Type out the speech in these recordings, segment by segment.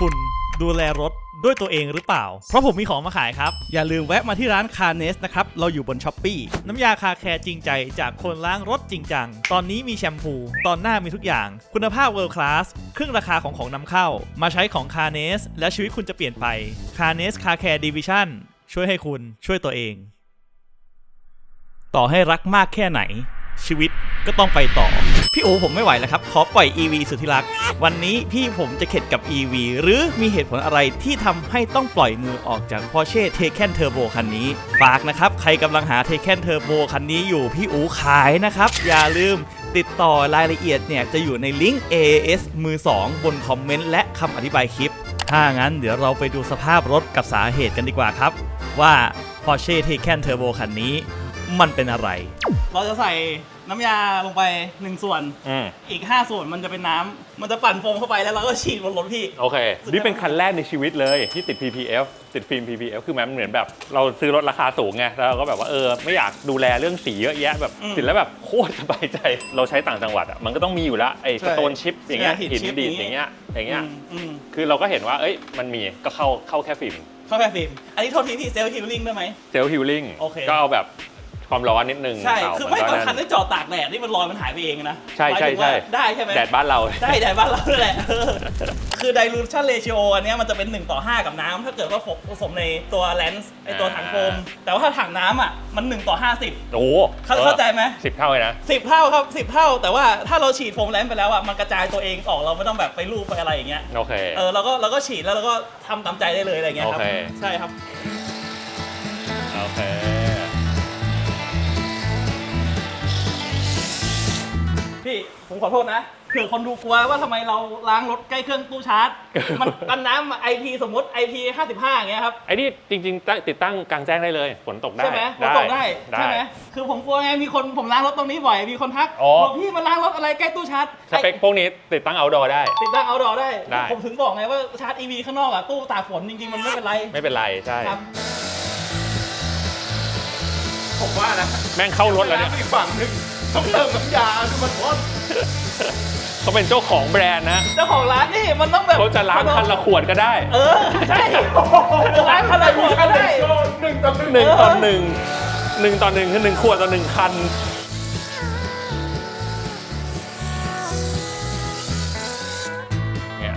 คุณดูแลรถด้วยตัวเองหรือเปล่า เพราะผมมีของมาขายครับ อย่าลืมแวะมาที่ร้านคาเนสนะครับ เราอยู่บนช้อปปีน้ำยาคาแคร์จริงใจจากคนล้างรถจริงจัง ตอนนี้มีแชมพู ตอนหน้ามีทุกอย่าง คุณภาพเวิลด์คลาสครึ่งราคาของของนำเข้า มาใช้ของคาเนสและชีวิตคุณจะเปลี่ยนไปคาเนสคาแคร์ดิวิชั่นช่วยให้คุณช่วยตัวเอง ต่อให้รักมากแค่ไหน ชีวิตก็ต้องไปต่อ พี่โอผมไม่ไหวแล้วครับ ขอปล่อย EV สุดที่รัก วันนี้พี่ผมจะเข็ดกับ EV หรือมีเหตุผลอะไรที่ทำให้ต้องปล่อยมือออกจาก Porsche Taycan Turbo คันนี้ ฝากนะครับ ใครกำลังหา Taycan Turbo คันนี้อยู่พี่อูขายนะครับ อย่าลืมติดต่อรายละเอียดเนี่ยจะอยู่ในลิงก์ AAS มือ 2 บนคอมเมนต์และคำอธิบายคลิป ถ้างั้นเดี๋ยวเราไปดูสภาพรถกับสาเหตุกันดีกว่าครับ ว่า Porsche Taycan Turbo คันนี้ มันเป็นอะไร เราจะใส่น้ำยาลงไป 1 ส่วน อืมอีก 5 ส่วนมันจะเป็นน้ำมันจะปั่นโฟมเข้าไปแล้วเราก็ฉีดบนรถพี่ โอเค นี่เป็นคันแรกในชีวิตเลยที่ติด PPF ติดฟิล์ม PPF คือมันเหมือนแบบ เราซื้อรถราคาสูงไงแล้วเราก็แบบว่าเออไม่อยากดูแลเรื่องสีเยอะแยะแบบอืมติดแล้วแบบโคตรสบายใจ เราใช้ต่างจังหวัดอะมันก็ต้องมีอยู่แล้วไอ้ใช่สโตนชิปอย่างเงี้ยใช่หิหินนชิปดีดออย่างย่างเงี้เงี้ย ยอย่างเงี้ยอืมอืมคือเราก็เห็นว่า เอ้ย มันมี ก็เข้า เข้าแค่ฟิล์ม เข้าแค่ฟิล์มอันนี้โทษทีพี่เซลล์ฮิลลิ่งได้ไหมเซลล์ฮิลลิ่ง โอเค ก็เอาแบบ ความร้อนนิดนึงใช่เาคือไม่นก็บางคันได้จอดตากแดดนี่มันรอยมันหายไปเองนะใช่ใช่หมายถึงว่าใช่ได้ใช่ไหมแดดบ้านเราได้แดดบ้านเราด้วยแหละเออคือ dilution ratio อันเนี้ยมันจะเป็น 1 ต่อ 5 กับน้ำถ้าเกิดว่าผสมในตัวแลนส์ไอตัวถังโฟมแต่ว่าถ้าถังน้ำอะมัน 1 ต่อ 50 โอ้โหเข้าเข้าใจไหมสิบเท่าเลยนะ10เท่าครับ10เท่า แต่ว่าถ้าเราฉีดโฟมแลนส์ไปแล้วอะมันกระจายตัวเองออกเราไม่ต้องแบบไปรูปไปอะไรอย่างเงี้ยโอเคเออเราก็เราก็ฉีดแล้วเราก็ทำตามใจได้เลยอะไรเงี้ยครับโอเคใช่ครับโอเค พี่ผมขอโทษนะเผื่อคนดูกลัวว่าทำไมเราล้างรถใกล้เครื่องตู้ชาร์จ มันกันน้ำไอพีสมมติ IP 55อย่างเงี้ยครับ ไอ้นี่จริงๆตั้งติดตั้งกลางแจ้งได้เลย ฝนตกได้ใช่ไหมฝนตกได้ใช่ไหมคือผมกลัวไงมีคนผมล้างรถตรงนี้บ่อยมีคนทักอ๋อบอกพี่มาล้างรถอะไรใกล้ตู้ชาร์จสเปคพวกนี้ติดตั้งเอาดอได้ ติดตั้งเอาดอได้ได้ผมถึงบอกไงว่าชาร์จ EV ข้างนอกอะตู้ตากฝนจริงๆมันไม่เป็นไรไม่เป็นไรใช่ครับ ผมว่านะแม่งเข้ารถแล้วเนี่ย อีกฝั่งหนึ่งต้องเติมน้ำยาดูมันพ่นเขาเป็นเจ้าของแบรนด์นะ เจ้าของร้านนี่มันต้องแบบเขาจะล้างคันละขวดก็ได้ เออใช่ ล้างคันละขวดก็ได้ หนึ่งต่อหนึ่งหนึ่งต่อหนึ่งหนึ่งต่อหนึ่งคือหนึ่งขวดต่อหนึ่งคัน เนี่ย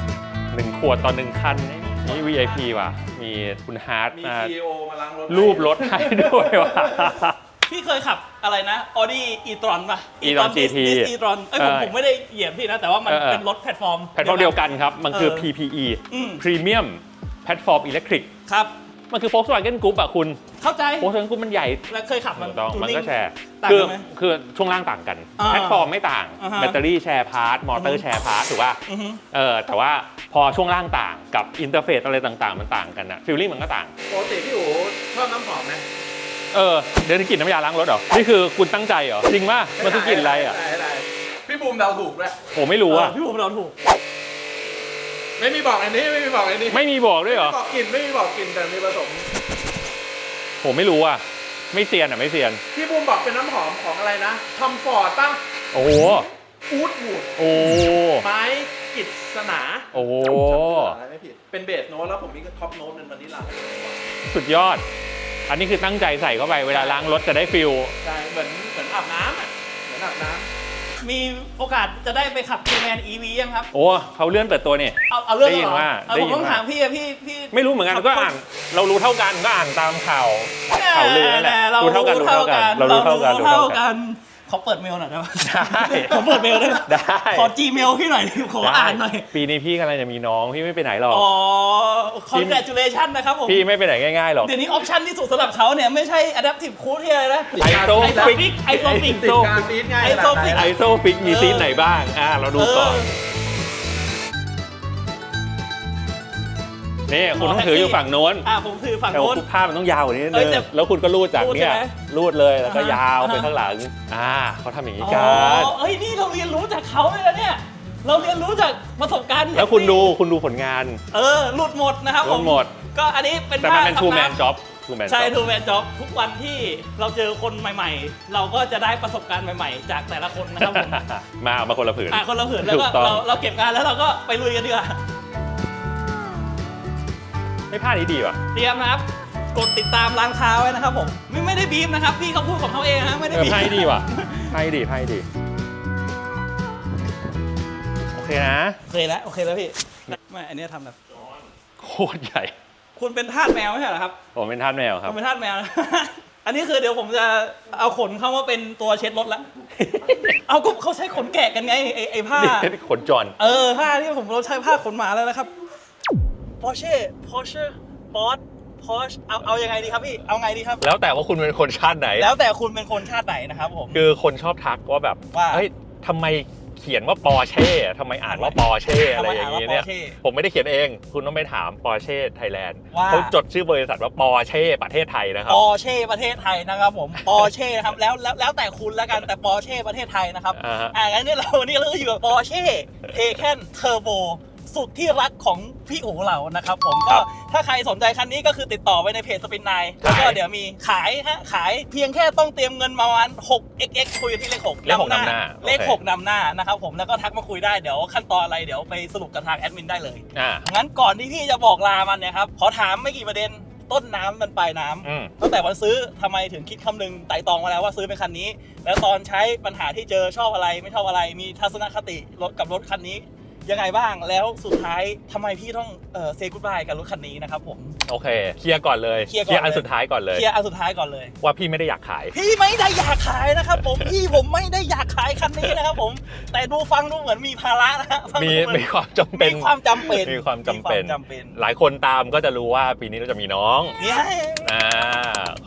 หนึ่งขวดต่อหนึ่งคันนี่ VIP ว่ะ มีคุณฮาร์ดมีมา CEO มาล้างรถรูปรถให้ด้วยว่ะ พี่เคยขับอะไรนะ Audi e-tron ป่ะ e-tron GT e-tron เอ้ยผมเออผมไม่ได้เหยียบพี่นะ แต่ว่ามันเออเออ เป็นรถแพลตฟอร์ม แพลตฟอร์มเดียวกันครับ มันคือ เออ PPE อืม Premium Platform Electric ครับ มันคือ Volkswagen Group อะคุณ เข้าใจ Volkswagen Group มันใหญ่แล้วเคยขับมันถูกต้องจูมันนิ่งก็แชร์ ต่างคือกันไหม คือช่วงล่างต่างกัน อ่าแพลตฟอร์มไม่ต่าง อ่าฮะ แบตเตอรี่แชร์พาร์ท มอเตออือฮึร์แชร์พาร์ทถูกป่ะ อือฮึ เออแต่ว่าพอช่วงล่างต่างกับอินเทอร์เฟซอะไรต่างๆ มันต่างกันอะฟิลลิ่งมันก็ต่าง ปกติพี่อู๋ชอบน้ำหอมไหมเออ เดี๋ยวจะกลินน้ำยาล้างรถเหรอ นี่คือคุณตั้งใจเหรอ จริงป่ะ มันคือกลิ่นอะไรอะด้ด้พี่บูมเดาถูกด้วยผมไม่รู้เออะอพี่ผมเราถูก ไม่มีบอกอันนี้ไม่มีบอกอันนี้ไม่มีบอกด้วยเหรอไม่มีบอกกลิ่นไม่มีบอกกลิ่นแต่มีผสมผมไม่รู้อะไม่เซียนอะไม่เซียนพี่บูมบอกเป็นน้ำหอมของอะไรนะทอมฟอร์ดป่ะโอ้โหอูดวูดโอ้ไม้กิศนาโอ้โหจำชื่ออะไรไม่ผิดเป็นเบสโน้ตแล้วผมมีท็อปโน้ตเป็นวานิลลาสุดยอด อันนี้คือตั้งใจใส่เข้าไปเวลาล้างรถจะได้ฟิลใช่เหมือนเหมือนอาบน้ำอะเหมือนอาบน้ำ มีโอกาสจะได้ไปขับ K-Man EV ยังครับ โอ้เขาเลื่อนเปิดตัวนี่ เอาเอาเรื่องได้ยินเหรอว่าเออได้ผมยินต้องว่า ถามพี่อะพี่พี่ไม่รู้เหมือนกันก็อ่านเรารู้เท่ากันก็อ่านตามข่าวข่าวลือนั่นแหละเรารู้เท่ากันรู้เท่ากัน เรารู้เท่ากันรู้เท่าเท่ากักันน เขาเปิดเมลหน่อยได้ไหมได้เขาเปิดเมลได้ไหมได้ขอ Gmail พี่หน่อยดิขออ่านหน่อยปีนี้พี่กำลังจะมีน้องพี่ไม่ไปไหนหรอกอ๋อ congratulation นะครับผมพี่ไม่ไปไหนง่ายๆหรอกเดี๋ยวนี้ออปชั่นที่สุดสำหรับเขาเนี่ยไม่ใช่ adaptive cruise ที่อะไรนะไอโซไอโซฟิกฟิกไอโซฟิกติดการฟีดง่ายไอขนาโซดไหนฟิกไอโซฟิกมีซีนไหนบ้างอ่าเราดูก่อน นี่คุณต้องถืออยู่ฝั่งโน้นอ่าผมถือฝั่งแต่โน้ว่านภาพมันต้องยาวกว่านี้นิดเอ้นึยงแต่แล้วคุณก็รูดจากรูดเนี่ยใช่ไหมรูดเลยแล้วก็อ่าฮะ ยาวไปอ่าฮะข้างหลังอ่าเขาทำอย่างนี้อ๋กันอเอ้ยนี่เราเรียนรู้จากเขาเลยนะเนี่ย เราเรียนรู้จากประสบการณ์แล้วคุณดูคุณดูผลงานเออหลุดหมดนะครับผหลุดหมด ก็อันนี้เป็นแต่มันเป็นภาพทูแมนทำจ็อบทูแมนใช่จ็อบ ทูแมนจ็อบทุกวันที่เราเจอคนใหม่ ๆ เราก็จะได้ประสบการณ์ใหม่ ๆ จากแต่ละคนนะครับผม มาเอามาคนละผืน อะคนละผืนแล้วก็ถูกต้อง เราเราเก็บงานแล้วเราก็ไปลุยกันดีกว่า ไม่พลาดนี้ดีว่ะ เตรียมนะครับ กดติดตามร้านค้าไว้นะครับผม ไม่ไม่ได้บีบนะครับ พี่เขาพูดของเขาเองนะไม่ได้เออบีบไพ่ดีว่ะไพ่ดีไพ่ดี โอเคนะ โอเคแล้วโอเคแล้วพี่ไม่อันนี้ทำแบบ โคตรใหญ่ คุณเป็นทาสแมวไม่ใช่เหรอครับผมเป็นทาสแมวครับ คุณเป็นทาสแมวนะ อันนี้คือเดี๋ยวผมจะเอาขนเข้ามาเป็นตัวเช็ดรถแล้วเอาก็เขาใช้ขนแกะกันไงไอไอผ้า นี่ขนจร เออผ้าที่ผมเราใช้ผ้าขนหมาแล้วนะครับ Porsche Porsche Boss Porsche เอาเอายังไงดีครับพี่ เอาไงดีครับ แล้วแต่ว่าคุณเป็นคนชาติไหน แล้วแต่คุณเป็นคนชาติไหนนะครับผม คือคนชอบทักว่าแบบว่าเฮ้ยทำไมเขียนว่าปอร์เช่ทำไมอ่านว่าปอร์เช่อะไรอย่างนี้เนี่ยทำไมอ่านว่า Porsche ผมไม่ได้เขียนเอง คุณต้องไปถามปอร์เช่ไทยแลนด์ว่าเขาจดชื่อบริษัทว่าปอร์เช่ประเทศไทยนะครับ ปอร์เช่ประเทศไทยนะครับผม ปอร์เช่นะครับแล้วแล้วแล้วแต่คุณแล้วกัน แต่ปอร์เช่ประเทศไทยนะครับอ่าฮะอ่างั้นเนี่ยเราวันนี้เราก็อยู่กับปอร์เช่เทแคนเทอร์โบ สุดที่รักของพี่อู๋เรานะครับผมครัก็บถ้าใครสนใจคันนี้ก็คือติดต่อไปในเพจสปินไนแล้วก็ขายเดี๋ยวมีขายฮะขายเพียงแค่ต้องเตรียมเงินมาประมาณ 6xx คุยกันที่เลข6เลขหกนำหน้าเลขโอเค6นำหน้านะครับผมแล้วก็ทักมาคุยได้เดี๋ยวขั้นตอนอะไรเดี๋ยวไปสรุปกับทางแอดมินได้เลยอ่างั้นก่อนที่พี่จะบอกลามันเนี่ยครับขอถามไม่กี่ประเด็นต้นน้ำมันปลายน้ำอืมตั้งแต่วันซื้อทำไมถึงคิดคำนึงไต่ตองมาแล้วว่าซื้อเป็นคันนี้ แล้วตอนใช้ปัญหาที่เจอชอบอะไรไม่ชอบอะไรมีทัศนคติรถกับรถคันนี้ ยังไงบ้างแล้วสุดท้ายทำไมพี่ต้องเออเซกุดบายกับรถคันนี้นะครับผม โอเค เคลียร์ก่อนเลยเคลียร์ก่อนอันเลยสุดท้ายก่อนเลย เคลียร์อันสุดท้ายก่อนเลย ว่าพี่ไม่ได้อยากขาย พี่ไม่ได้อยากขายนะครับผม พี่ผมไม่ได้อยากขายคันนี้นะครับผม แต่ดูฟังดูเหมือนมีภาระนะฮะฟังมีดูเหอนมีความจำเป็น มีความจำเป็นมีความจำเป็น มีความจำเป็นหลายคนตามก็จะรู้ว่าปีนี้เราจะมีน้องเนี่ย อ่า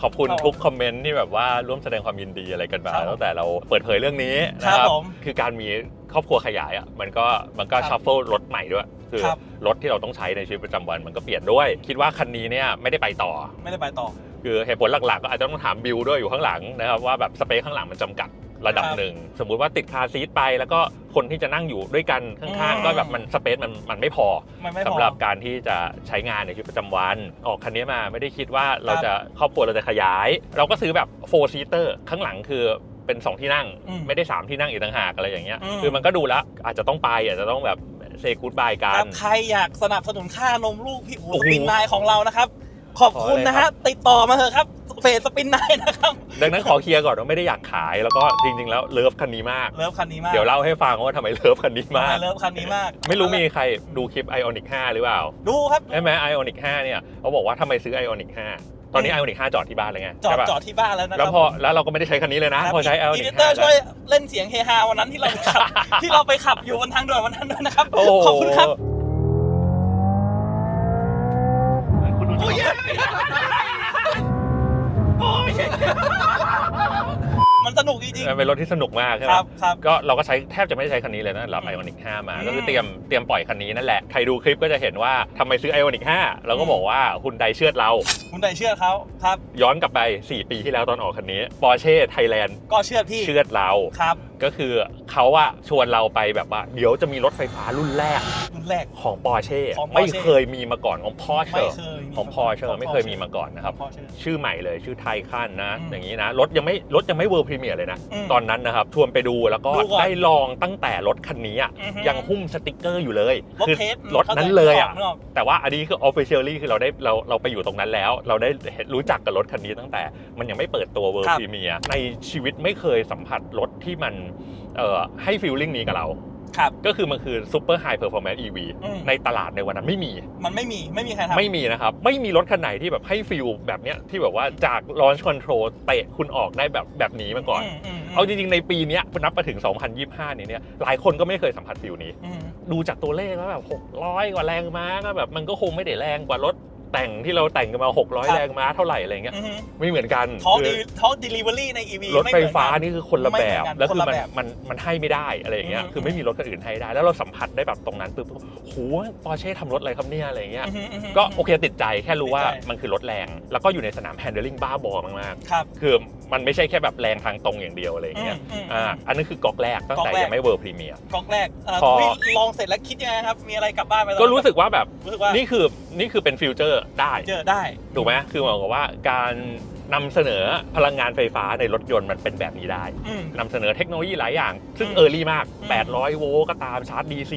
ขอบคุณครับทุกคอมเมนต์ที่แบบว่าร่วมแสดงความยินดีอะไรกันมาครับตั้งแต่เราเปิดเผยเรื่องนี้นะคครัรับบผม คือการมีครอบครัวขยายอะมันก็มันก็ครับชัฟเฟิลรถใหม่ด้วย คือครับรถที่เราต้องใช้ในชีวิตประจำวันมันก็เปลี่ยนด้วย คิดว่าคันนี้เนี่ยไม่ได้ไปต่อ ไม่ได้ไปต่อ คือเหตุผลหลักๆ ก็อาจจะต้องถามบิลด้วยอยู่ข้างหลังนะครับว่าแบบสเปคข้างหลังมันจำกัดระดับครับหนึ่ง สมมุติว่าติดคาร์ซีทไป แล้วก็คนที่จะนั่งอยู่ด้วยกันข้างอืมๆก็แบบมันสเปซมันมันไม่พอมันไม่พอสำหรับการที่จะใช้งานในชีวิตประจำวัน ออกคันนี้มาไม่ได้คิดว่าเราจะครอบครัวเราจะขยาย เราก็ซื้อแบบโฟร์ซีเตอร์ข้างหลังคือ เป็น 2 ที่นั่ง อืมไม่ได้ 3 ที่นั่งอีกต่างหากอะไรอย่างเงี้ยอืม คือมันก็ดูแล้วอาจจะต้องไปอาจจะต้องแบบเซกูดบายกัครัน บใครอยากสนับสนุนค่านมลูกพี่อูโอ้สโหปินนายของเรานะครับ ขอบคุณขอเลยนะครัฮะบ ติดต่อมาเถอะครับเฟสสปินนายนะครับดังนั้นขอเคลียร์ก่อนว่าไม่ได้อยากขายแล้วก็จริง ๆ แล้วเลิฟคันนี้มาก เลิฟคันนี้มากเดี๋ยวเล่าให้ฟังว่าทำไมเลิฟคันนี้มาก เลิฟคันนี้มากไม่รู้มีใครดูคลิป Ionic 5 หรือเปล่าดูครับ ใช่ไหม Ionic 5 เนี่ยเขาบอกว่าทำไมซื้อ Ionic 5 ตอนนี้อืม Ionic 5จอดที่บ้านเลยไงจอดใช่ปะจอดที่บ้านแล้วนะคแล้รัวพอแล้วเราก็ไม่ได้ใช้คันนี้เลยนะครับพอใช้อี Ionic ดิเตอร์5ช่วยเล่นเสียงเฮฮาวันนั้นที่เราไปขับ ที่เราไปขับอยู่บนทางด่วนวันนั้นด้วยนะครับโอ้โหขอบคุณครับมันส กจริงเป็นรถที่สนุกมากใช่ๆไหคมรับครับก็เราก็ใช้แทบจะไม่ได้ใช้คันนี้เลยนะรับอืม Ionic 5มาอืมก็คือเตรียมเตรียมปล่อยคันนี้นั่นแหละ ใครดูคลิปก็จะเห็นว่าทำไมซื้อ Ionic 5เราก็บอกว่าคุณไดเชื่อดเรา คุณได้เชื่อเขาครับ ย้อนกลับไป 4 ปีที่แล้วตอนออกคันนี้ Porsche Thailand ก็เชื่อพี่เชื่อดเราครับ ก็คือเขาอะชวนเราไปแบบว่า เดี๋ยวจะมีรถไฟฟ้ารุ่นแรกรุ่นแรกของ Porsche ของ Porsche ไม่เคยมีมาก่อนของ Porsche ไม่เคย ของ Porsche ไม่เคยมีมาก่อนนะครับพอเชื่อชื่อใหม่เลยชื่อไทคันนะอืมอย่างนี้นะ รถยังไม่รถยังไม่เวิร์พรีเมียร์เลยนะอืมตอนนั้นนะครับชวนไปดูแล้วก็ดูก่อนได้ลองตั้งแต่รถคันนี้อะอือฮึยังหุ้มสติกเกอร์อยู่เลยรถคือเทสรถนั้นเลยอะนึกออกแต่ว่าอันนี้คือ officially คือเราได้เราเราไปอยู่ตรงนั้นแล้ว เราได้เห็นรู้จักกับรถคันนี้ตั้งแต่มันยังไม่เปิดตัวเวิร์ครับพรีเมียร์ในชีวิตไม่เคยสัมผัสรถที่มันเอ่อให้ฟีลลิ่งนี้กับเรา ครับ ก็คือมันคือ super high performance EV อืม ในตลาดในวันนั้นไม่มี มันไม่มีไม่มีใครทำ ไม่มีนะครับ ไม่มีรถคันไหนที่แบบให้ฟีลแบบเนี้ยที่แบบว่าจาก launch control เตะคุณออกได้แบบแบบนี้มาก่อน มมเอาจริงๆ ในปีเนี้ยนับมาถึง 2025 เนี่ยเนี่ยหลายคนก็ไม่เคยสัมผัสฟีลนี้ อืมดูจากตัวเลขแล้วแบบ 600 กว่าแรงม้าก็แบบมันก็คงไม่ได้แรงกว่ารถ แต่งที่เราแต่งกันมา 600 แรงม้าเท่าไหร่อะไรเงี้ยอืมไม่เหมือนกันท้องคืดีอท้อง delivery ใน EV รถไฟฟ้าม่เหมือกันี่คือคนละไม่แบเหมือบนกันแล้วคือคนมันละแบบมันมันให้ไม่ได้อะไรอย่างเงี้ยอืมคือไม่มีรถคันอื่นให้ได้ แล้วเราสัมผัสได้แบบตรงนั้นปุ๊บโหปอร์เช่ทำรถอะไรครับเนี่ยอะไรเงี้ย อือฮึอือฮึ ก็โอเคติดใจแค่รู้ว่าติดใจ มันคือรถแรง แล้วก็อยู่ในสนาม handling บ้าบอมากครับ ๆคือมันไม่ใช่แค่แบบแรงทางตรงอย่างเดียวอะไรอย่างเงี้ยอืมอืม อ่าอันนั้นคือกอกแรกตั้งแต่ก๊อกแรก ยังไม่เวิร์พรีเมียร์ ก๊อกแรกเอ่อพอพี่ลองเสร็จแล้วคิดยังไงครับ มีอะไรกลับบ้านไปก็รู้สึกว่าแบบรู้สึกว่านี่คือนี่คือเป็นฟิวเจอร์ได้ เจอได้ถูกไหมคือหมายความว่าการนำเสนอพลังงานไฟฟ้าในรถยนต์มันเป็นแบบนี้ได้อืม นำเสนอเทคโนโลยีหลายอย่าง ซึ่งอืมเออร์ลี่มาก อืม800 โวลต์ก็ตามชาร์จ DC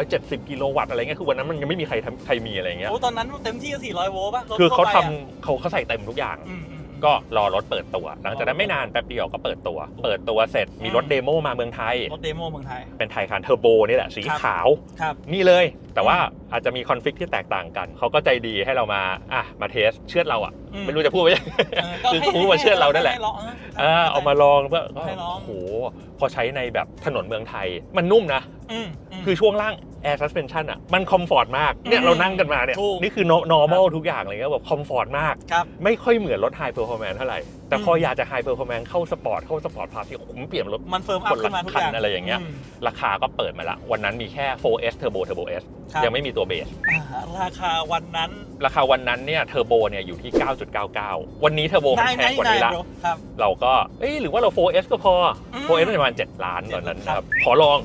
270 กิโลวัตต์อะไรเงี้ยคือวันนั้นมันยังไม่มีใครทำใครมีอะไรเงี้ยโอ้ตอนนั้นเต็มที่ก็400 โวลต์ป่ะรถคือเขาทั่วทำไปอะเขาเขาใส่เต็มทุกอย่าง อืมอืม ก็รอรถเปิดตัวหลังจากนั้นไม่นานแป๊บเดียวก็เปิดตัว เปิดตัวเสร็จมีรถอืมเดโมมาเมืองไทย รถเดโมเมืองไทย เป็นไทยคานเทอร์โบนี่แหละสีครับขาวครับนี่เลย แต่ว่าอาจจะมีคอนฟ lict ที่แตกต่างกัน เขาก็ใจดีให้เรามา อะ มาเทสเชื่อดเราอะอืมไม่รู้จะพูดว่ายังไงเออก็คือให้พูดว่าเชื่อดเรานั่นแหละให้ลองเออเอามาลองเพื่อก็ให้ลองโอ้โห พอใช้ในแบบถนนเมืองไทย มันนุ่มนะอืมมคือช่วงล่าง Air Suspension อะมันคอมฟอร์ตมากเนี่ยอืมเรานั่งกันมาเนี่ยถูกนี่คือ no- normal ทุกอย่างเลยก็แบบคอมฟอร์ตมาก ครับ ไม่ค่อยเหมือนรถ High Performance เท่าไหร่ แต่พออมอยากจะ High Performance เข้าสปอร์ตเข้าสปอร์ตพาที่ผมเปลี่ยนรถ มันเฟิร์มอัพขึ้นมาทุกอย่างคนละคันอะไรอย่างเงี้ย มราคาก็เปิดมาละ วันนั้นมีแค่ 4S Turbo Turbo S ครับยังไม่มีตัวเบส อ่าราคาวันนั้นราคาวันนั้นเนี่ยเทอร์โบเนี่ยอยู่ที่ 9.99 วันนี้เทอร์โบมันนายแพนางยกว่านี้ละบรครับ เราก็ เอ้ยหรือว่าเรา 4S ก็พอ อืม 4S มันประมาณ 7 ล้านตอนนั้นครันะครับบขอลอง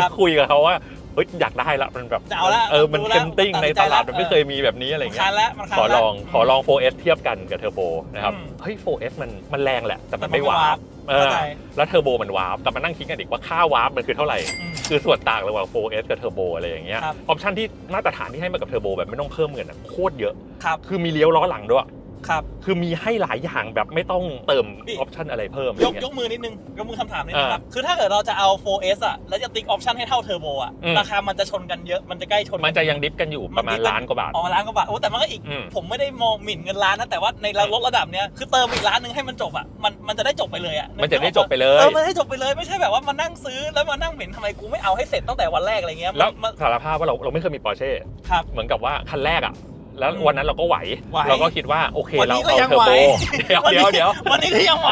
ครับ คุยกับเขาว่า เฮ้ยอยากได้ละมันแบบจะเอาละเออมันรู้เทละมติ้งตัดในสินใจตลาดละมันไม่เคยมีแบบนี้อะไรมันเงี้คัยนแล้วมันคันขอลองแวขอลอง 4S เทียบกันกับเทอร์โบนะครับอืมเฮ้ย 4S มันมันแรงแหละ แต่มันแต่มันไม่ไม่วาร์วาร์ปปเออเข้าใจ แล้วเทอร์โบมันวาร์ปกลับมานั่งคิดกันอีกว่าค่าวาร์ปมันคือเท่าไหร่ อืม คือส่วนต่างระหว่าง 4S กับเทอร์โบอะไรอย่างเงี้ยครับออปชันที่มาตรฐานที่ให้มากับเทอร์โบแบบไม่ต้องเพิ่มเงินอะโคตรเยอะ ครับ คือมีเลี้ยวล้อหลังด้วย ครับ คือมีให้หลายอย่างแบบไม่ต้องเติมอนี่ อปชันอะไรเพิ่มอะไรยกเงี้ยยกมือนิดนึง ยกมือคำถามนิดนึงอ่าครับ คือถ้าเกิดเราจะเอา 4S อะ แล้วจะติ๊กออปชันให้เท่าเทอร์โบอะ อืม ราคามันจะชนกันเยอะ มันจะใกล้ชนกัมันจะยังดิฟกันอยู่ประมาณมันดิฟกันล้านกว่าบาทออกมาล้านกว่าบาท โอ้ แต่มันก็อีก อืม ผมไม่ได้มองหมิ่นเงินล้านนะ แต่ว่าในรถระดับเนี้ย คือเติมอีกล้านหนึงให้มันจบอะ มันมันจะได้จบไปเลยอะมันจะได้จบไปเลเอยอมันได้จบไปเลย ไม่ใช่แบบว่ามานั่งซื้อแล้วมานั่งเหม็นทำไมกูไม่เอาให้เสร็จตั้งแต่วันแรกอะไรเงี้ยแล้วมันสารภาพว่าเราเราไม่เคยมีปอร์เช่ครับ เหมือนกับว่าคันแรกอะ แล้วอืมวันนั้นเราก็ไหว ไหวเราก็คิดว่าโอเควันเรานี้ก็เอายังเทอไหวร์โบเดี๋ยววันเดี๋นี้ยวเดี๋ยว วันนี้ก็ยังไหว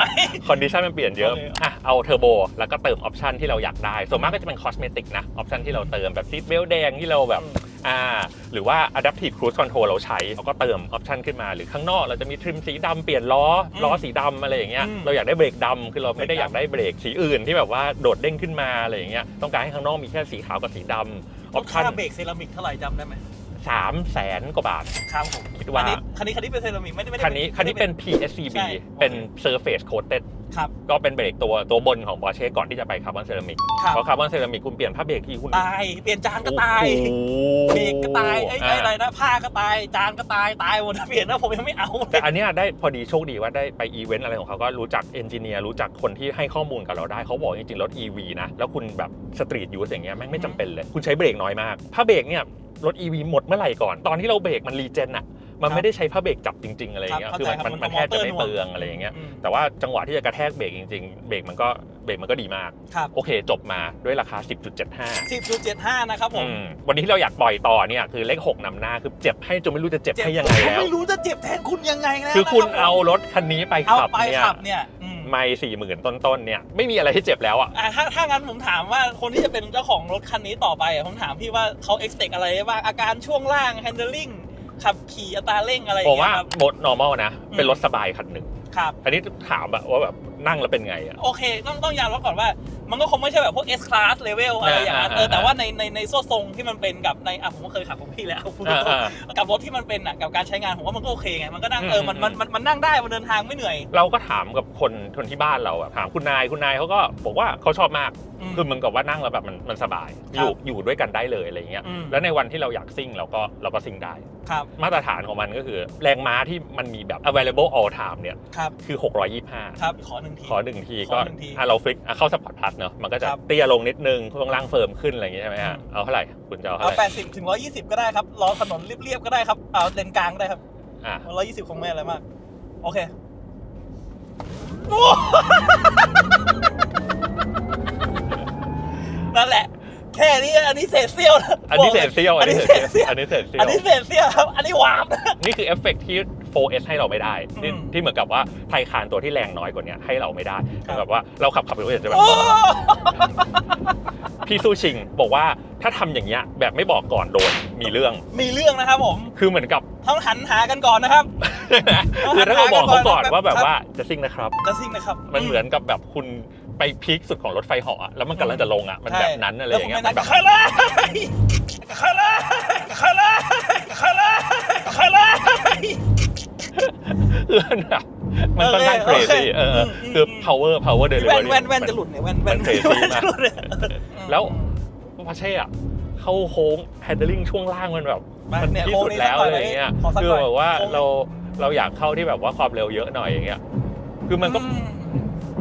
คอนดิชันมันเปลี่ยนเยอะโอเค อะเอาเทอร์โบ แล้วก็เติมออปชันที่เราอยากได้ ส่วนมากก็จะเป็นคอสเมติกนะ ออปชันที่เราเติมแบบซีทเบลแดงที่เราแบบ อ่า หรือว่า adaptive cruise control เราใช้เราก็เติมออปชันขึ้นมา หรือข้างนอกเราจะมีทริมสีดำเปลี่ยนล้อ อืมล้อสีดำอะไรอย่างเงี้ย อืมเราอยากได้เบรกดำคือเราไม่ได้เบรกดำ อยากได้เบรกสีอื่นที่แบบว่าโดดเด้งขึ้นมาอะไรอย่างเงี้ย ต้องการให้ข้างนอกมีแค่สีขาวกับสีดำออปชัน ค่าเบรกเซรามิกเท่าไหร่จำได้ไหม สามแสนกว่าบาท ครับผมคิดว่าคันนี้คันนี้คันนี้เป็นเซรามิกไม่ได้ไม่ได้คันนี้คันนี้เป็น PSCB ใช่เป็นโอเค surface coated ครับก็เป็นเบรกตัวตัวบนของ Porsche ก่อนที่จะไปคาร์บอนเซรามิกครับเพราะคาร์บอนเซรามิกคุณเปลี่ยนผ้าเบรกที่คุณตายเปลี่ยนจานก็ตายโอ้โหเบรกก็ตายไอ้ไอ้อ่าอะไรนะผ้าก็ตายจานก็ตายตายหมดเปลี่ยนนะผมยังไม่เอาแต่อันเนี้ยได้พอดีโชคดีว่าได้ไปอีเวนต์อะไรของเขาก็รู้จักเอนจิเนียร์รู้จักคนที่ให้ข้อมูลกับเราได้เขาบอกจริงๆรถ EV นะแล้วคุณแบบสตรีทยูสอย่างเงี้ยแม่งไม่จำเป็นเลยคุณใช้เบรกน้อยมากผ้าเบรกเนี่ย รถ EV หมดเมื่อไหร่ก่อน ตอนที่เราเบรกมันรีเจนอะมันไม่ได้ใช้ผ้าเบรกจับจริง ๆ อะไรอย่างเงี้ยครับคือมันเข้าใจมันครับมันแทบจะไม่มันมอเตอร์เปลืองอะไรอย่างเงี้ยอืมแต่ว่าจังหวะที่จะกระแทกเบรกจริง ๆ เบรกมันก็เบรกมันก็ดีมากครับโอเค จบมาด้วยราคา 10.75 10.75 นะครับผมอืมวันนี้ที่เราอยากปล่อยต่อเนี่ยคือเลข 6นำหน้า คือเจ็บให้จนไม่รู้จะเจ็บเจ็บให้ยังไงแล้ว ไม่รู้จะเจ็บแทนคุณยังไงแล้ว คือคุณนะรับผมเอารถคันนี้ไปเอาขับไปเนี่ยขับเนี่ยอืม ไม่สี่หมื่นต้นๆเนี่ยไม่มีอะไรที่เจ็บแล้วอะอะถ้าถ้างั้นผมถามว่าคนที่จะเป็นเจ้าของรถคันนี้ต่อไปอะผมถามพี่ว่าเขา expect อะไรได้บ้างอาการช่วงล่าง handling ขับขี่อัตราเร่งอะไรอย่าผงมเงี้ว่ายครับ บท normal นะอืมเป็นรถสบายคันหนึ่งครับ อันนี้ถามแบบว่าแบบ นั่งแล้วเป็นไงอะ โอเค ต้องต้องยอมรับก่อนว่า มันก็คงไม่ใช่แบบพวก S class level อะไรอย่างนั้นอ่าเอออ่าแต่ว่าในในในโซ่ทรงที่มันเป็นกับในอะผมก็เคยขับของพี่แล้วพูดตอ่ารงอ่าๆกับรถที่มันเป็นอะกับการใช้งานผมว่ามันก็โอเคไงมันก็นั่งอืมเออมันมันมันมันนั่งได้มันเดินทางไม่เหนื่อย เราก็ถามกับคนคนที่บ้านเราอะถามคุณนายคุณนายเขาก็บอกว่าเขาชอบมากอืมคือเหมือนกับว่านั่งแล้วแบบมันมันสบายครัอบยู่อยู่ด้วยกันได้เลยอะไรเงี้ยอืม แล้วในวันที่เราอยากซิ่งเราก็เราก็ซิ่งได้ ครับมาตรฐานของมันก็คือแรงม้าที่มันมีแบบ available all time เนี่ยครับคือ 625 ครับขอหนึ่งทีขอหนึ่งทีขก็อหนึ่งที อะเราฟิกอะเข้าสปอร์ตพลัสเนอะมันก็จะครับ เตี้ยลงนิดนึงช่วงล่างเฟิร์มขึ้นอะไรอย่างเงี้ยใช่ไหมฮะอืมเอาเท่าไหร่คุณจะเอาเอาเท่าไหร่80ถึง120 ก็ได้ครับล้อถนนเรียบๆก็ได้ครับเอาเลนกลางก็ได้ครับอะ120คงไม่อะไรมาก โอเคนั่นแหละ แค่นี้อันนี้เศษเสี้ยวนะอันนี้เศษเซี่ยว อัอันนนี้นี้เศเศษษเสี้ยว อันนี้เศษเซี่ยอันวนี้เศษเสี้ยวครับ อันนี้หวามนะนี่คือเอฟเฟกต์ที่ 4S ให้เราไม่ได้ที่อืม ที่เหมือนกับว่าไทยคานตัวที่แรงน้อยกว่าเนี้ยให้เราไม่ได้ครับแบบว่าเราขับขับไปเรื่อยๆจะแบบ โอ้ พี่สู้ชิงบอกว่าถ้าทำอย่างเงี้ยแบบไม่บอกก่อนโดนมีเรื่องมีเรื่องนะครับผมคือเหมือนกับ ต้องหันหากันก่อนนะครับ คือถ้าเราบอกเขาก่อนครับว่าแบบว่าจะซิ่งนะครับ จะซิ่งนะครับมันเหมือนกับแบบคุณ ไปพีคสุดของรถไฟเหาะอะแล้วมันกำลังจะลงอะมันแบบนั้นอะไรอย่างเงี้ยแล้มัวนผมแบบไม่นัดคาร่าคาร่าคาร่าคาร่าคาร่าคือมันแบบมันค่อนข้างโอ crazy เคเออเออมอืมคืออืม power power แว่น delivery แว่นแว่นจะหลุดเนี่ยแว่นแว่นมัน crazy แว่นมากจะหลุดเนี่ยแล้วพาเช่อะเข้าโค้ง handling ช่วงล่างมันแบบมามันเนี่ยที่โค้งสุดนี้แล้วสักหน่อยอะไรอย่างเงี้ยขอสักคือหน่อยแบบว่าโค้งเราเราอยากเข้าที่แบบว่าความเร็วเยอะหน่อยอย่างเงี้ยคือมันก็อืม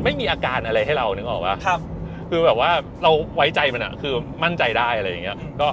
ไม่มีอาการอะไรให้เรานึกออกว่าครับ คือแบบว่าเราไว้ใจมันอะคือมั่นใจได้อะไรอย่างเงี้ย ก็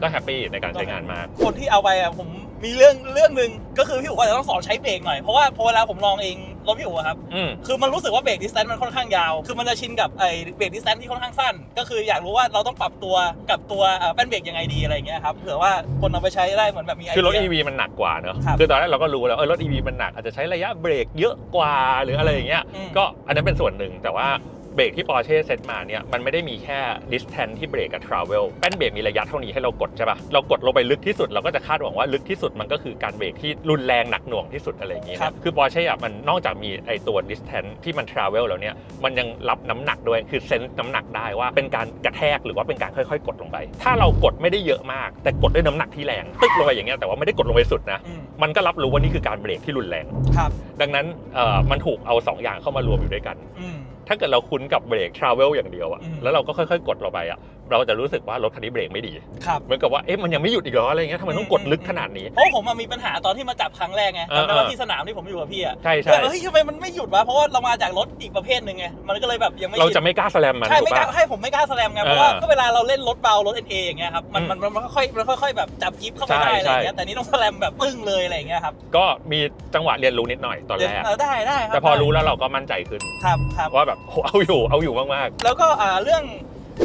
ก็แฮปปี้ในการใช้งานมาก คนที่เอาไปอะผม มีเรื่องเรื่องหนึ่งก็คือพี่อู๋อาจจะต้องสอนใช้เบรกหน่อย เพราะว่าพอเวลาผมลองเองรถพี่อู๋อะครับ อืม คือมันรู้สึกว่าเบรกดิสแตนมันค่อนข้างยาว คือมันจะชินกับไอ้เบรกดิสแตนที่ค่อนข้างสั้น ก็คืออยากรู้ว่าเราต้องปรับตัวกับตัวเอ่อแป้นเบรกยังไงดีอะไรอย่างเงี้ยครับ เผื่อว่าคนเอาไปใช้ได้เหมือนแบบมีไอคือรถเดีย EV มันหนักกว่าเนอะครับ คือตอนแรกเราก็รู้แล้วเออรถ EV มันหนักอาจจะใช้ระยะเบรกเยอะกว่าหรืออะไรอย่างเงี้ย อืม ก็อันนั้นเป็นส่วนหนึ่งแต่ว่า เบรกที่ Porsche เซตมาเนี่ยมันไม่ได้มีแค่ distance ที่เบรกกับ travel แป้นเบรกมีระยะเท่านี้ให้เรากดใช่ปะเรากดลงไปลึกที่สุดเราก็จะคาดหวังว่าลึกที่สุดมันก็คือการเบรกที่รุนแรงหนักหน่วงที่สุดอะไรอย่างเงี้ยครับคือ Porsche อะมันนอกจากมีไอตัว distance ที่มัน travel แล้วเนี่ยมันยังรับน้ำหนักด้วยคือเซนส์น้ำหนักได้ว่าเป็นการกระแทกหรือว่าเป็นการค่อยๆ กดลงไป ถ้าเรากดไม่ได้เยอะมาก แต่กดด้วยน้ำหนักที่แรงตึกลงไปอย่างเงี้ยแต่ว่าไม่ได้กดลงไปสุดนะอืมมันก็รับรู้ว่านี่คือการเบรกที่รุนแรงครับ ดังนั้นเอ่อมันถูกเอา 2 อย่างเข้ามารวมอยู่ด้วยกันอืม ถ้าเกิดเราคุ้นกับเบรกทราเวลอย่างเดียวอะอืมแล้วเราก็ค่อย ๆ กดเราไปอะ เราจะรู้สึกว่ารถคันนี้เบรกไม่ดี ครับ เหมือนกับว่าเอ๊ะมันยังไม่หยุดอีกเหรออะไรเงี้ยทำไมต้องกดลึกขนาดนี้ เพราะผมอะมีปัญหาตอนที่มาจับครั้งแรกไงเออจำได้ว่าเออ ที่สนามที่ผมอยู่กับพี่อะใช่แต่ใช่เฮ้ยทำไมมันไม่หยุดวะเพราะว่าเรามาจากรถอีกประเภทหนึ่งไงมันก็เลยแบบยังไม่เราชินจะไม่กล้าแสลมมันใช่ถูไม่กกล้าปะ ให้ผมไม่กล้าแสดงไงเพราะว่าเออก็เวลาเราเล่นรถเบารถเอ็นเออย่างเงี้ยครับมันอืมมันมันค่อยๆมันค่อยๆแบบจับกิฟเข้าไปใช่ได้อะไรอย่างเงี้ยใช่ แต่นี่ต้องแสลมแบบปึ้งเลยอะไรอย่างเงี้ยครับก็มีจังหวะเรียนรู้นิดหน่อยตอนแรก เออได้ได้ครับแต่พอรู้ได้แล้วเราก็มั่นใจขึ้น ครับครับ ว่าแบบโหเอาอยู่เอาอยู่มาก แล้วก็อ่าเรื่อง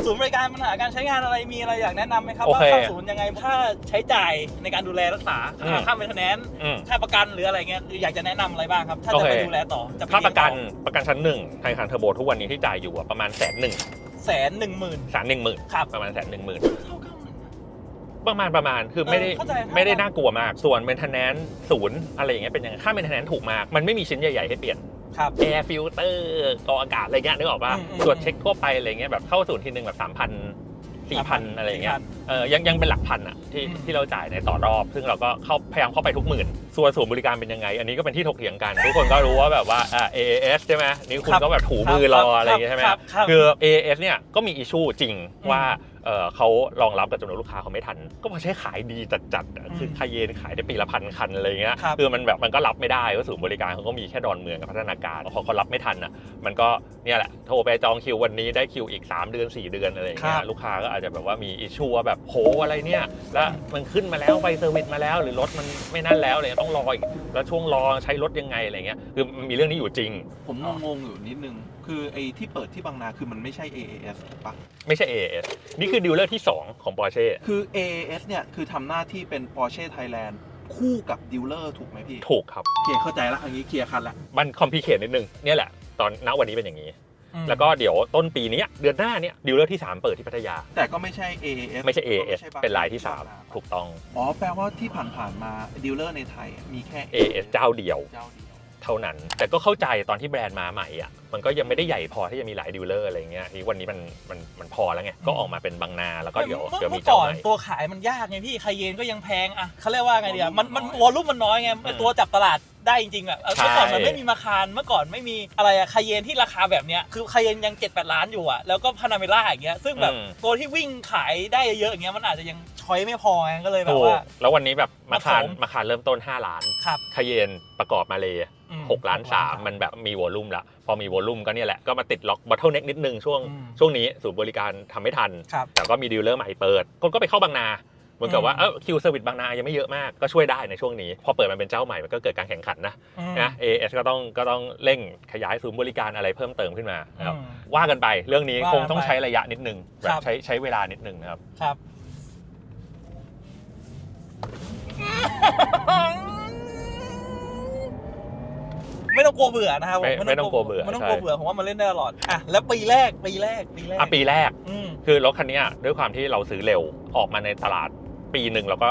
ศูนย์บริการปัญหาการใช้งานอะไรมีอะไรอยากแนะนำไหมครับโอว่าเคเข้าศูนย์ยังไงถ้าใช้จ่ายในการดูแลรักษาอืมค่าเมนเทนแนนๆอืม ค่าประกันหรืออะไรเงี้ยคืออยากจะแนะนำอะไรบ้างครับถ้าโอจะเคไปดูแลต่อจะไค่าประกันเลี้ยงประกันชั้นหนึ่งไทยคันเทอร์โบทุกวันนี้ที่จ่ายอยู่อะประมาณแสนหนึ่งต่อแสนหนึ่งหมื่นแสนหนึ่งหมื่นครับประมาณแสนหนึ่งหมื่นเท่าเก้าหมื่นประมาณประมาณคือไม่ได้เออเข้าใจ ไม่ได้น่ากลัวมากส่วน maintenance ศูนย์อะไรอย่างเงี้ยเป็นยังไงค่า maintenance ถูกมากมันไม่มีชิ้นใหญ่ๆให้เปลี่ยน ครับแอร์ฟิลเตอร์กรองอากาศอะไรเงี้ยนึกออกป่ะอืมอืมตรวจเช็คทั่วไปอะไรเงี้ยแบบเข้าศูนย์ทีนึงแบบสามพันสี่พันอะไรเงี้ยเออยังยังเป็นหลักพันอะที่อืม ที่เราจ่ายในต่อรอบ ซึ่งเราก็เข้าพยายามเข้าไปทุกหมื่น ส่วนศูนย์บริการเป็นยังไง อันนี้ก็เป็นที่ถกเถียงกัน ทุกคนก็รู้ว่าแบบว่าอ่า AAS ใช่ไหมนี่คุณก็แบบถูมือรออะไรอย่างเงี้ยใช่ไหม ครับครับ คือ AAS เนี่ยก็มีอิชชูจริงอืมว่า เออเขารองรับกับจำนวนลูกค้าเขาไม่ทัน ก็พอใช้ขายดีจัดๆอะอืมคือคาเยนขายได้ปีละพันคันอะไรเงี้ยครับคือมันแบบมันก็รับไม่ได้ก็ศูนย์บริการเขาก็มีแค่ดอนเมืองกับพัฒนาการพอเขารับไม่ทันอะมันก็ เนี่ยแหละโทรไปจองคิววันนี้ได้คิวอีก 3 เดือน 4 เดือนอะไรอย่างเงี้ครัยบลูกค้าก็อาจจะแบบว่ามีอิชชูว่าแบบโหอะไรเนี่ย แล้วมันขึ้นมาแล้วไปเซอร์วิสมาแล้ว หรือรถมันไม่นั่นแล้วอะไรเงี้ยต้องรออีกแล้วช่วงรอใช้รถยังไงอะไรเงี้ยคือมันมีเรื่องนี้อยู่จริง ผมงงๆอยู่นิดนึง คือไอ้ที่เปิดที่บางนาคือมันไม่ใช่ AAS ถูกปะไม่ใช่ AAS นี่คือดีลเลอร์ที่ 2 ของ Porsche คือ AAS เนี่ยคือทำหน้าที่เป็น Porsche Thailand คู่กับดีลเลอร์ถูกไหมพี่ ถูกครับโอเคเข้าใจละอันนี้เคลียร์คันละ มันคอมพลีเคทนิดนึงเนี่ยแหละ ตอนณวันนี้เป็นอย่างนี้ อืมแล้วก็เดี๋ยวต้นปีเนี้ยเดือนหน้าเนี่ยดีลเลอร์ที่ 3 เปิดที่พัทยา แต่ก็ไม่ใช่ AAS ไม่ใช่ AAS ก็ไม่ใช่บงเป็นรายที่บงน3ถูกต้อง อ๋อ แปลว่าที่ผ่านๆมาดีลเลอร์ในไทยมีแค่ AAS เจ้าเดียว เจ้าเดียว เท่านั้น แต่ก็เข้าใจตอนที่แบรนด์มาใหม่อะมันก็ยังไม่ได้ใหญ่พอที่จะมีหลายดีลเลอร์อะไรเงี้ยที่วันนี้มันมันมันพอแล้วไงก็ออกมาเป็นบางนาแล้วก็เดี๋ยวมื่อเดี๋ยวมีมื่อเจ้าก่อนใหม่ ตัวขายมันยากไงพี่คาเยนก็ยังแพงอะเขาเรียกว่าไงเดียวมันมันววออลลลุ่ลุ่มมมันน้อยไงอืมตัวจับตลาดได้จริงๆแบบเออใช่ เมื่อก่อนมันไม่มีมาคารเมื่อก่อนไม่มีอะไรอะคาเยนที่ราคาแบบเนี้ยคือคาเยนยัง7จ็ดแปดล้านอยู่อะแล้วก็พานาเมล่าอย่างเงี้ยซึ่งแบบอืมตัวที่วิ่งขายได้เยอะๆอย่างเงี้ยมันอาจจะยังช้อยไม่พอไงก็เลยแบบถูกว่า แล้ววันนี้แบบมาคารผสม มาคารเริ่มต้น 5 ล้านครับคาเยนประกอบมาเลยอืม 6ล้าน 3 มันแบบมีวอลลุ่มละ พอมีวอลลุ่มก็เนี่ยแหละก็มาติดล็อกบัตเทิลเน็กนิดนึงช่วงอืมช่วงนี้ศูนย์บริการทำไม่ทันครับแต่ก็มีดีลเลอร์ใหม่เปิด คนก็ไปเข้าบางนาเหมือนกับว่าอืมเออคิวเซอร์วิสบางนายังไม่เยอะมากก็ช่วยได้ในช่วงนี้ พอเปิดมาเป็นเจ้าใหม่มันก็เกิดการแข่งขันนะอืมนะ AS ก็ต้องก็ต้องเร่งขยายศูนย์บริการอะไรเพิ่มเติมขึ้นมานะครับอืมว่ากันไปเรื่องนี้ว่าคกันงต้องไปใช้ระยะนิดนึงแบครับบใช้ใช้เวลานิดนึงนะครับครับ ไม่ต้องกลัวเบื่อนะครับผไม่ไม่ต้องกลัวเบื่อไม่ต้องใช่กลัวเบื่อผมว่ามันเล่นได้ตลอดอะแล้วปีแรกปีแรกปีแรกอะปีแรกอืมคือรถคันเนี้ยด้วยความที่เราซื้อเร็วออกมาในตลาดปีหนึ่งแล้วก็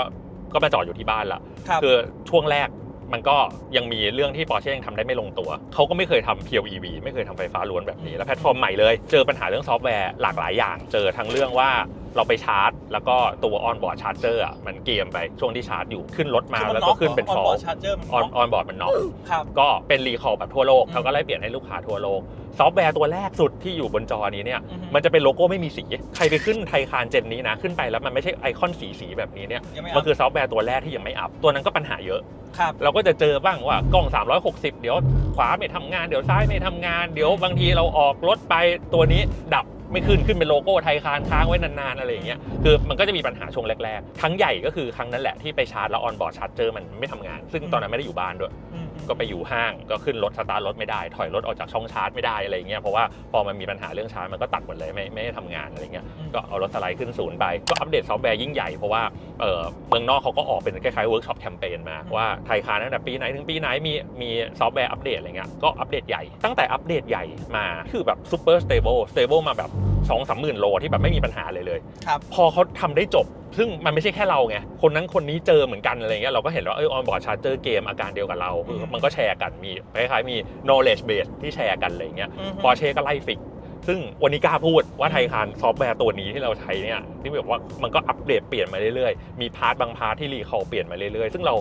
ก็มาจอดอยู่ที่บ้านละครับคือช่วงแรก มันก็ยังมีเรื่องที่ Porsche ยังทำได้ไม่ลงตัว เขาก็ไม่เคยทำ PLEV ไม่เคยทำไฟฟ้าล้วนแบบนี้ แล้วแพลตฟอร์มใหม่เลย เจอปัญหาเรื่องซอฟต์แวร์หลากหลายอย่าง เจอทั้งเรื่องว่าเราไปชาร์จ แล้วก็ตัวออนบอร์ดชาร์จเจอร์อะมันเกมไปช่วงที่ชาร์จอยู่ขึ้นรถมาแล้วก็ขึ้นเป็นฟอลชาร์เจอร์มันออนออนบอร์ดมันน็อกครับ ก็เป็นรีคอลแบบทั่วโลกอืม เขาก็ไล่เปลี่ยนให้ลูกค้าทั่วโลก ซอฟต์แวร์ตัวแรกสุดที่อยู่บนจอนี้เนี่ยอือฮึมันจะเป็นโลโก้ไม่มีสี ใครไปขึ้นไทยคานเจนนี้นะ ขึ้นไปแล้วมันไม่ใช่ไอคอนสีสีๆแบบนี้เนี่ยยังไม่มันเอาคือซอฟต์แวร์ตัวแรกที่ยังไม่อัพ ตัวนั้นก็ปัญหาเยอะครับเราก็จะเจอบ้างว่ากล้อง 360 เดี๋ยวขวาไม่ทำงาน เดี๋ยวซ้ายไม่ทำงาน เดี๋ยวบางทีเราออกรถไปตัวนี้ดับไม่ขึ้นขึ้นเป็นโลโก้ไทยคานค้างไว้นานๆอะไรอย่างเงี้ยคือมันก็จะมีปัญหาช่วงแรกๆ ครั้งใหญ่ก็คือครั้งนั้นแหละที่ไปชาร์จแล้วออนบอร์ดชาร์จเจอร์มันไม่ทำงาน ซึ่งตอนนั้นไม่ได้อยู่บ้านด้วยอืมอืม ก็ไปอยู่ห้างก็ขึ้นรถสตาร์ทรถไม่ได้ ถอยรถออกจากช่องชาร์จไม่ได้อะไรเงี้ยเพราะว่าพอมันมีปัญหาเรื่องชาร์จมันก็ตัดหมดเลยไม่ไม่ได้ทำงานอะไรเงี้ยอืมก็เอารถสไลด์ขึ้นศูนย์ไปก็อัปเดตซอฟต์แวร์ยิ่งใหญ่เพราะว่าเออเมืองนอกเขาก็ออกเป็นคล้ายๆเวิร์กช็อปแคมเปญมาว่าไทยคานตั้งแต่ปีไหนถึงปีไหนมีมีซอฟต์แวร์อัปเดตอะไรเงี้ยก็อัปเดตใหญ่ตั้งแต่อัปเดตใหญ่มาคือแบบซูเปอร์สเตเบิลสเตเบิลมาแบบสองสามหมื่นโลที่แบบไม่มีปัญหาเลยเลยครับพอเขาทำได้จบ ซึ่งมันไม่ใช่แค่เราไงคนนั้นคนนี้เจอเหมือนกันอะไรเงี้ยเราก็เห็นว่าเออออนบอร์ดชาร์เจอร์เกมอาการเดียวกับเราอืมมันก็แชร์กันมีคล้ายๆมี knowledge base ที่แชร์กันอะไรเงี้ยอือฮึปอร์เช่ก็ไล่ฟิก ซึ่งวันนี้กล้าพูดว่าไทยคานซอฟต์แวร์ตัวนี้ที่เราใช้เนี่ยที่แบบว่ามันก็อัปเดตเปลี่ยนมาเรื่อยๆ มีพาร์ทบางพาร์ทที่รีคอลเปลี่ยนมาเรื่อยๆ ซึ่งเรา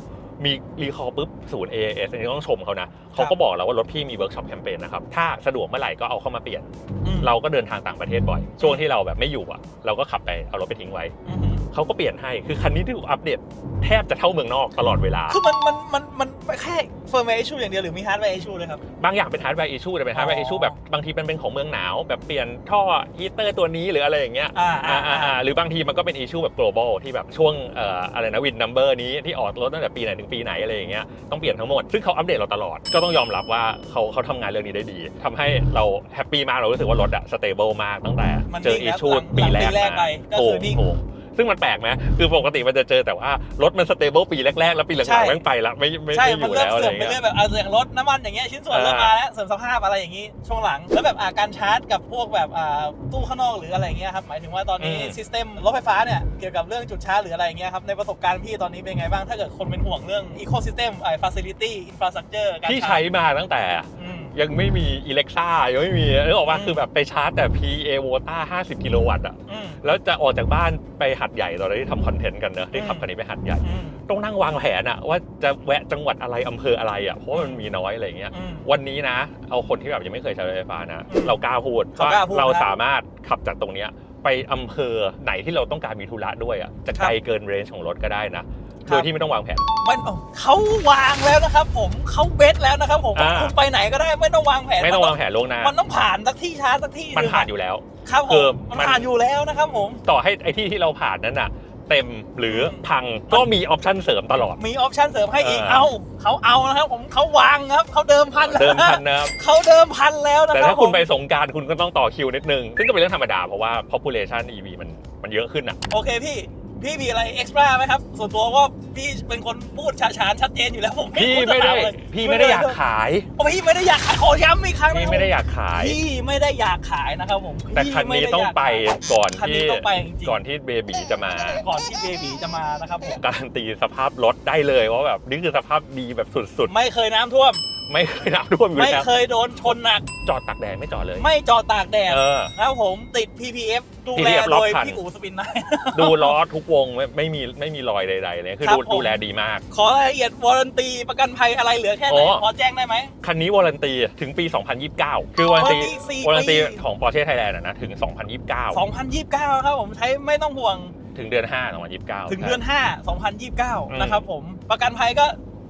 มีรีคอลปุ๊บศูนย์ AAS อันนี้ต้องชมเขานะเขาก็บอกแล้วว่ารถพี่มีเวิร์กช็อปแคมเปญนะครับ ถ้าสะดวกเมื่อไหร่ก็เอาเข้ามาเปลี่ยนอืมเราก็เดินทางต่างประเทศบ่อย ช่วงที่เราแบบไม่อยู่อะ เราก็ขับไปเอารถไปทิ้งไว้อือฮึ เขาก็เปลี่ยนให้ คือคันนี้ที่ถูกอัปเดตแทบจะเท่าเมืองนอกตลอดเวลา คือมันมันมันมันแค่เฟิร์มแวร์อิชูอย่างเดียวหรือมีฮาร์ดแวร์อิชูเลยครับ บางอย่างเป็นฮาร์ดแวร์อิชูแต่เป็นฮาร์ดแวร์อ๋อิอชูแบบบางทีมันเป็นของเมืองหนาว แบบเปลี่ยนท่อฮีเตอร์ตัวนี้หรืออะไรอย่างเงี้ยอ่าอ่าอ่าอ่าหรือบางทีมันก็เป็นอิชูแบบ global ที่แบบช่วงเอ่ออะไรนะวินนัมเบอร์นี้ที่ออกรถตั้งแต่ปีไหนถึงปีไหนอะไรอย่างเงี้ยต้องเปลี่ยนทั้งหมดซึ่งเขาอัปเดตเราตลอดก็ต้องยอมรับว่าเขาเขาทำงานเรื่องนี้ได้ดีทำให้เราแฮปปี้มากเรารู้สึกว่ารถอะสเตเบิลมากตั้งแต่มันเจอนิ่อิงแล้วชูหลังปีแรหลังปีแรกกไปก็คือนิ่งโถูก ซึ่งมันแปลกไหมคือปกติมันจะเจอแต่ว่ารถมันสเตเบิลปีแรกๆ แล้วปีหใช่ลังๆแม่งไปละไม่ไม่ใช่ไม่อมันยู่เริ่มแล้วอะไรเสื่อมไปเงี้เรื่อยยแบบอะอย่างรถน้ำมันอย่างเงี้ยชิ้นส่วนอ่าเริ่มมาแล้วเสริมสภาพอะไรอย่างงี้ช่วงหลัง แล้วแบบอะการชาร์จกับพวกแบบอ่าตู้ข้างนอกหรืออะไรอย่างเงี้ยครับหมายถึงว่าตอนนี้อืมซิสเต็มรถไฟฟ้าเนี่ยเกี่ยวกับเรื่องจุดชาร์จหรืออะไรอย่างเงี้ยครับในประสบการณ์พี่ตอนนี้เป็นไงบ้างถ้าเกิดคนเป็นห่วงเรื่องอีโคซิสเต็มไอ้ฟาซิลิตี้อินฟราสตรักเจอร์การที่ชาใช้ร์จมาตั้งแต่อืม ยังไม่มีอิเล็กซ่ายังไม่มีนึกออกว่าอืมคือแบบไปชาร์จแต่ PA v o t a 50 กิโลวัตต์อะอืมแล้วจะออกจากบ้านไปหัดใหญ่ตอนนั้นที่ทำคอนเทนต์กันเนอะที่ขับอืมคันนี้ไปหัดใหญ่อืมต้องนั่งวางแผนอะว่าจะแวะจังหวัดอะไรอำเภออะไรอะเพราะว่ามันมีน้อยอะไรอย่างเงี้ยอืมวันนี้นะ เอาคนที่แบบยังไม่เคยใช้รถไฟฟ้านะอืมเรากล้าพูดเขาว่ากล้าพูดเราครับสามารถขับจากตรงเนี้ยไปอำเภอไหนที่เราต้องการมีธุระด้วยอะจะไกลเกินเรนจ์ของรถก็ได้นะค โดรับยที่ไม่ต้องวางแผน มันเอาเขาวางแล้วนะครับผมเขาเบสแล้วนะครับผมอ่า คุณไปไหนก็ได้ไม่ต้องวางแผนไม่ต้องวางแผนล่วงหน้า มันต้องผ่านสักที่ชาร์จสักที่มันผ่านหอยู่แล้ว ครับผคือมมันมัน ผ่านอยู่แล้วนะครับผม ต่อให้ไอ้ที่ที่เราผ่านนั้นน่ะ เต็มหรืออมพังก็มีออปชั่นเสริมตลอด มีออปชั่นเสริมให้อีก เออ เอาเขาเอานะครับผมเขาวางครับเขาเดิมพันแล้วเดิมพันนะครับ เขาเดิมพันแล้วนะแต่ครับถ้าคุณผมไปสงกรารคุณก็ต้องต่อคิวนิดนึง ซึ่งก็เป็นเรื่องธรรมดาเพราะว่า population EV มันมันเยอะขึ้นอะ โอเคพี่ พี่มีอะไรเอ็กซ์ตร้าไหมครับ ส่วนตัวก็พี่เป็นคนพูดฉาฉานชัดเจนอยู่แล้วผมพี่รู้จะไม่ได้ถาอะรพี่ไม่ได้อยากขายโอ้พี่ไม่ได้อยากขายขอย้ำอีกครั้งนะพี่ไม่ได้อยากขาย พี่ไม่ได้อยากขายนะครับผมแต่พี่คันนี้ม่ด้ต้องยากไปขายก่อนคันที่นี้ต้องไปจริงๆก่อนที่เบบีจะมา ก่อนที่เบบีจะมานะครับผมการันตีสภาพรถได้เลยว่าแบบนี่คือสภาพดีแบบสุดไม่เคยน้ำท่วมๆ ไม่เคยน้ำท่วมอยู่ไม่แล้วเคยโดนชนหนัก จอดตากแดดไม่จอดเลยไม่จอดตากแดดเออนะครับผมติด PPF ดูแล PPF รอบโดยคัน พี่อู๋สปินไนท์ ดูล้อทุกวงไม่ไม่มีไม่มีรอยใดๆเลยคือครับดูผม ดูแลดีมาก ขอรายละเอียดวอร์นตีประกันภัยอะไรเหลือแค่ไหนอ๋อ พอแจ้งได้ไหม คันนี้วารันตีถึงปี 2029 คือวารันตีวารันตีสี่วารันตีปี ของ Porsche Thailand อะนะถึง 2029 2029 ครับผมใช้ไม่ต้องห่วงถึงเดือน 5 2029 ถึงเดือน5อืม2029 นะครับผมประกันภัยก็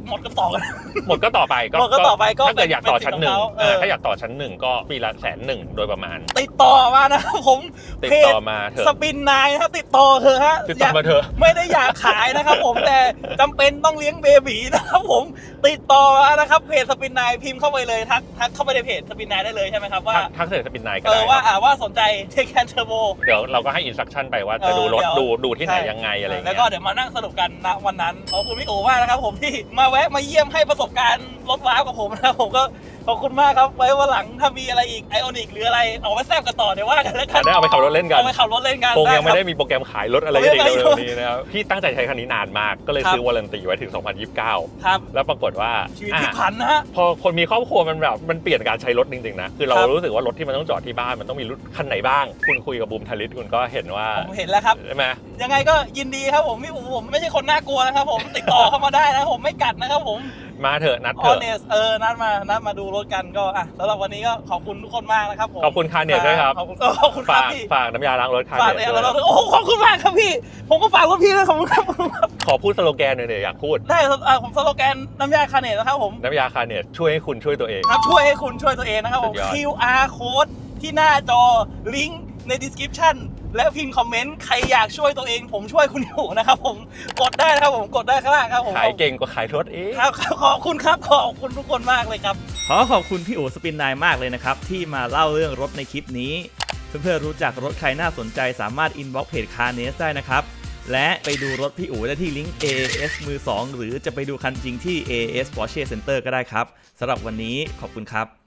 หมดกันต่อกัน หมดก็ต่อไปก็หมดก็ต่อไปก็ถ้าเกิดอยากต่อชั้นหนึ่งเป็นสิทธิ์ของเขาเออเออ ถ้าอยากต่อชั้นหนึ่งก็ปีละแสนหนึ่งโดยประมาณ ติดต่อมานะครับผมติดเพจต่อมาเถสอะปินนายนะครับติดต่อเถอะฮะติดต่อมาเถอะ ไม่ได้อยากขายนะครับผมแต่จำเป็นต้องเลี้ยงเบบีนะครับผมติดต่อมานะครับเพจสปินนายพิมพ์เข้าไปเลยทักทักเข้าไปในเพจสปินนายได้เลยใช่ไหมครับว่า ทักทักเสร็จสปินไนก็เอได้อว่าครับอ่าว่าสนใจเทคแคนเทอร์โบ เดี๋ยวเราก็ให้อินสต u c ชั่นไปว่าจะดูรถเออเดี๋ดูยวดูที่ไหนใช่ยังไงอะไรอย่างแล้เงี้วยก็เดี๋ยวมานั่งสรุปกันณวันนั้นขอบคุณพี่โอมากนะครับผมที่มาแวะมาเยี่ยมให้ประสบการณ์รถว้าวกับผมนะครับผมก็ ขอบคุณมากครับ ไว้วันหลังถ้ามีอะไรอีกไอออนิกหรืออะไรเอาไว้แซบกันต่อเดี๋ยวว่ากันแล้วกันได้เอาไปขับรถเล่นกันเอาไปขับรถเล่นกันคงยังไม่ครับได้มีโปรแกรมขายรถอะไรกันอีกไม่เร็ไม่วๆนี้นะครับพี่ตั้งใจใช้คันนี้นานมากก็เลยครับซื้อวารันตีไว้ถึง 2029 ครับ แล้วปรากฏว่าชีวิตอะพลิกผันนะฮะพอคนมีครอบครัวมันแบบมันเปลี่ยนการใช้รถจริงๆนะคือเราครับรู้สึกว่ารถที่มันต้องจอดที่บ้านมันต้องมีรถคันไหนบ้าง คุณคุยกับบูมทาริสคุณก็เห็นว่าผมเห็นแล้วครับใช่ไหมยังไงก็ยินดีครับผมพี่อู๋ผมไม่ใช่คนน่ากลัวนะครับผมติดต่อเข้ามาได้นะผมไม่กัดนะครับผมมาเถอะนัดอเถออะเนสเออนัดมานัดมาดูรถกันก็อะสำหรับวันนี้ก็ขอบคุณทุกคนมากนะครับผมขอบคุณคาเนียด้วยครับขอบคุณเออขอบคุณครับฝากพี่ ฝากน้ำยาล้างรถคาฝากเนีเลยยด้วยเราโอ้โหขอบคุณมากครับพี่ ผมก็ฝากรถพี่ด้วยขอบคุณครับขอบคุณครับขอพูดสโลแกนหน่อยเนี่ยอยากพูด ได้ครับอะผมสโลแกนน้ำยาคาเนตนะครับผมน้ำยาคาเนียช่วยให้คุณช่วยตัวเอง ครับช่วยให้คุณช่วยตัวเองนะครับผม สุดยอด QR code ที่หน้าจอลิงก์ใน description และพิมพ์คอมเมนต์ใครอยากช่วยตัวเองผมช่วยคุณอยู่นะครับผมกดได้นะครับผมกดได้ข้างล่างครับผมขายเก่งกว่าขายรถเองครับครับขอบคุณครับขอบคุณทุกคนมากเลยครับขอขอบคุณพี่อู๋สปินไนมากเลยนะครับที่มาเล่าเรื่องรถในคลิปนี้ เพื่อนๆรู้จักรถใครน่าสนใจสามารถอินบ็อกเพจคาเนสได้นะครับและไปดูรถพี่อู๋ได้ที่ลิงก์ AAS มือ 2 หรือจะไปดูคันจริงที่ AAS Porsche Center ก็ได้ครับสำหรับวันนี้ขอบคุณครับ